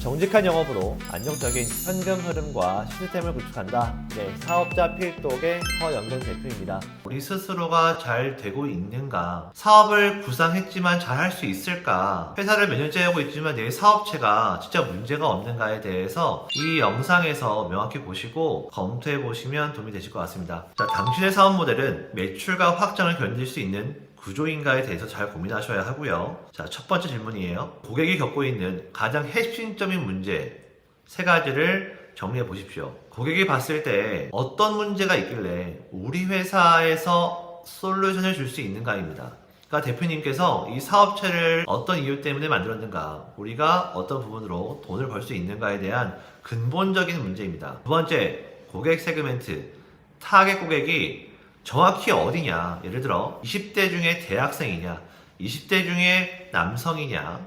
정직한 영업으로 안정적인 현금 흐름과 시스템을 구축한다. 네, 사업자 필독의 허영근 대표입니다. 우리 스스로가 잘 되고 있는가? 사업을 구상했지만 잘 할 수 있을까? 회사를 몇 년째 하고 있지만 내 사업체가 진짜 문제가 없는가에 대해서 이 영상에서 명확히 보시고 검토해 보시면 도움이 되실 것 같습니다. 자, 당신의 사업 모델은 매출과 확장을 견딜 수 있는 구조인가에 대해서 잘 고민하셔야 하고요. 자, 첫 번째 질문이에요. 고객이 겪고 있는 가장 핵심적인 문제 세 가지를 정리해 보십시오. 고객이 봤을 때 어떤 문제가 있길래 우리 회사에서 솔루션을 줄 수 있는가입니다. 그러니까 대표님께서 이 사업체를 어떤 이유 때문에 만들었는가, 우리가 어떤 부분으로 돈을 벌 수 있는가에 대한 근본적인 문제입니다. 두 번째, 고객 세그멘트. 타겟 고객이 정확히 어디냐. 예를 들어, 20대 중에 대학생이냐, 20대 중에 남성이냐,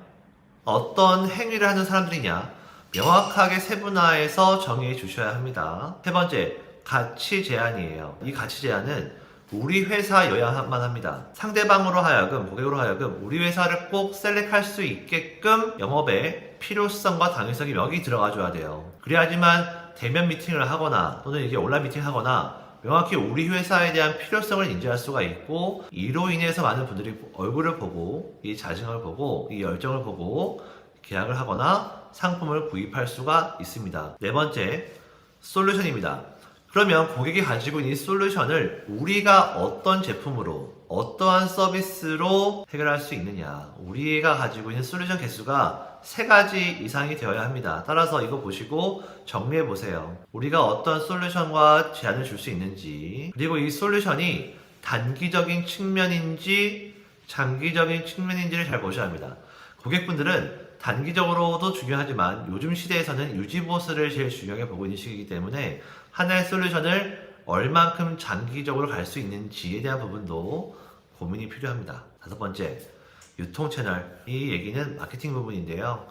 어떤 행위를 하는 사람들이냐, 명확하게 세분화해서 정의해 주셔야 합니다. 세 번째, 가치 제한이에요. 이 가치 제한은 우리 회사여야만 합니다. 상대방으로 하여금, 고객으로 하여금 우리 회사를 꼭 셀렉할 수 있게끔 영업의 필요성과 당위성이 명확히 들어가 줘야 돼요. 그래야지만 대면 미팅을 하거나 또는 이게 온라인 미팅을 하거나 명확히 우리 회사에 대한 필요성을 인지할 수가 있고 이로 인해서 많은 분들이 얼굴을 보고 이 자신감을 보고 이 열정을 보고 계약을 하거나 상품을 구입할 수가 있습니다. 네 번째, 솔루션입니다. 그러면 고객이 가지고 있는 이 솔루션을 우리가 어떤 제품으로 어떠한 서비스로 해결할 수 있느냐. 우리가 가지고 있는 솔루션 개수가 세 가지 이상이 되어야 합니다. 따라서 이거 보시고 정리해 보세요. 우리가 어떤 솔루션과 제안을 줄 수 있는지 그리고 이 솔루션이 단기적인 측면인지 장기적인 측면인지를 잘 보셔야 합니다. 고객분들은 단기적으로도 중요하지만 요즘 시대에서는 유지보수를 제일 중요하게 보고 있는 시기이기 때문에 하나의 솔루션을 얼만큼 장기적으로 갈 수 있는지에 대한 부분도 고민이 필요합니다. 다섯 번째, 유통 채널. 이 얘기는 마케팅 부분인데요.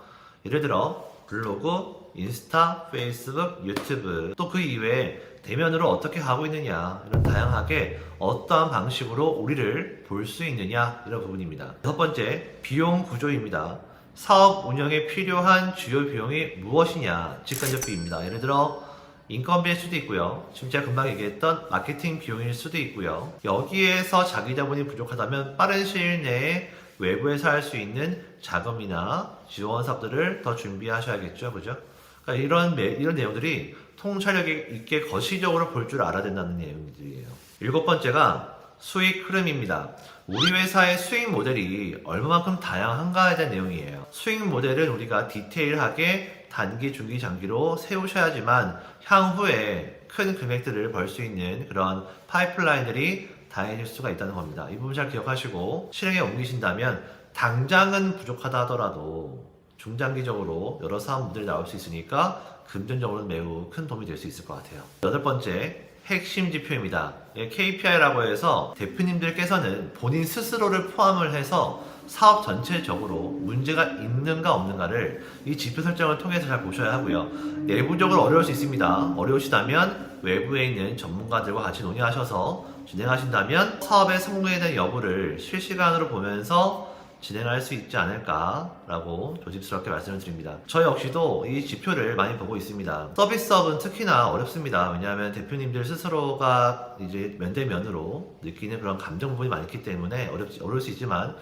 예를 들어 블로그, 인스타, 페이스북, 유튜브 또 그 이외에 대면으로 어떻게 가고 있느냐 이런 다양하게 어떠한 방식으로 우리를 볼 수 있느냐 이런 부분입니다. 다섯 번째, 비용 구조입니다. 사업 운영에 필요한 주요 비용이 무엇이냐 직간접비입니다. 예를 들어 인건비일 수도 있고요. 지금 제가 금방 얘기했던 마케팅 비용일 수도 있고요. 여기에서 자기 자본이 부족하다면 빠른 시일 내에 외부에서 할 수 있는 자금이나 지원 사업들을 더 준비하셔야겠죠. 그죠? 그러니까 이런, 매- 이런 내용들이 통찰력 있게 거시적으로 볼 줄 알아야 된다는 내용들이에요. 일곱 번째가 수익 흐름입니다. 우리 회사의 수익 모델이 얼마만큼 다양한가에 대한 내용이에요. 수익 모델은 우리가 디테일하게 단기, 중기, 장기로 세우셔야지만 향후에 큰 금액들을 벌 수 있는 그런 파이프라인들이 다양해질 수가 있다는 겁니다. 이 부분 잘 기억하시고 실행에 옮기신다면 당장은 부족하다 하더라도 중장기적으로 여러 사업들이 나올 수 있으니까 금전적으로는 매우 큰 도움이 될 수 있을 것 같아요. 여덟 번째, 핵심 지표입니다. KPI라고 해서 대표님들께서는 본인 스스로를 포함을 해서 사업 전체적으로 문제가 있는가 없는가를 이 지표 설정을 통해서 잘 보셔야 하고요. 내부적으로 어려울 수 있습니다. 어려우시다면 외부에 있는 전문가들과 같이 논의하셔서 진행하신다면 사업의 성공에 대한 여부를 실시간으로 보면서 진행할 수 있지 않을까라고 조심스럽게 말씀을 드립니다. 저 역시도 이 지표를 많이 보고 있습니다. 서비스업은 특히나 어렵습니다. 왜냐하면 대표님들 스스로가 이제 면대면으로 느끼는 그런 감정 부분이 많기 때문에 어렵지, 어려울 수 있지만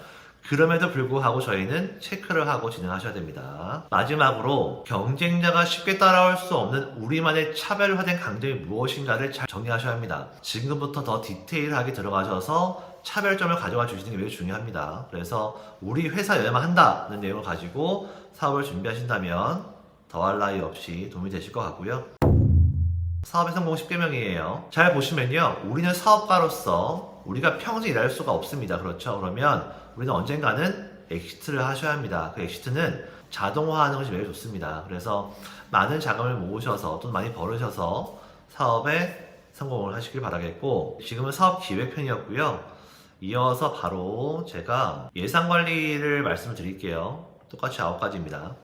그럼에도 불구하고 저희는 체크를 하고 진행하셔야 됩니다. 마지막으로 경쟁자가 쉽게 따라올 수 없는 우리만의 차별화된 강점이 무엇인가를 잘 정리하셔야 합니다. 지금부터 더 디테일하게 들어가셔서 차별점을 가져와 주시는 게 매우 중요합니다. 그래서 우리 회사여야만 한다는 내용을 가지고 사업을 준비하신다면 더할 나위 없이 도움이 되실 것 같고요. 사업의 성공 10개명이에요. 잘 보시면요. 우리는 사업가로서 우리가 평생 일할 수가 없습니다. 그렇죠? 그러면 우리는 언젠가는 엑시트를 하셔야 합니다. 그 엑시트는 자동화하는 것이 매우 좋습니다. 그래서 많은 자금을 모으셔서 또 많이 벌으셔서 사업에 성공을 하시길 바라겠고 지금은 사업 기획편이었고요. 이어서 바로 제가 예상 관리를 말씀을 드릴게요. 똑같이 아홉 가지입니다.